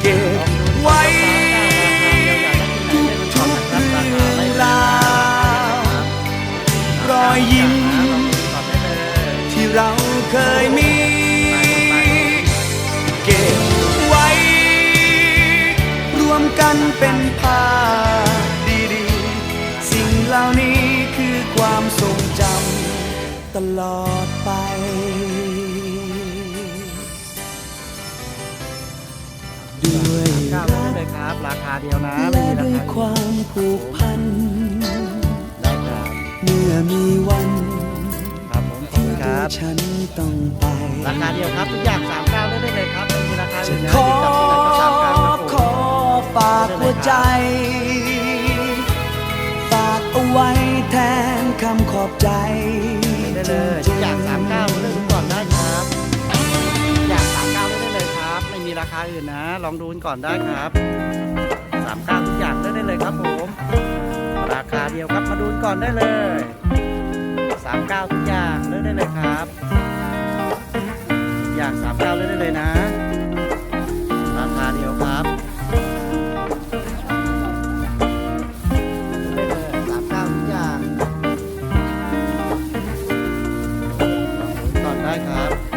เก็บไว้ทุกทุกเรื่องราวรอยยิ้มที่เราเคยมี เก็บไว้ รวมกันเป็นภาพดีๆ สิ่งเหล่านี้คือความทรงจำตลอด เก้ารักเลยครับ ราคาเดียวนะไม่และมีราด้วยคาความผูกพัน ได้ครับเมื่อมีวันครับผมขอบคุณครับ ที่ฉันต้องไป ราคาเดียวครับทุกอย่างสามเก้าได้เลยครับไม่มีราคาจะอื่นนะขอจับที่ไหนก็สามเก้าครับผมขอฝากหัวใจ ฝากเอาไว้แทนคำขอบใจได้เลยทุ คาอื่นนะ ลองดูกันก่อนได้ครับสามก้าทุกอย่างเลือกได้เลยครับผม ราคาเดียวครับมาดูกันก่อนได้เลยสามก้าทุกอย่างเลือกได้เลยครับอย่างสามก้าเลือกได้เลยนะ ราคาเดียวครับได้ครับ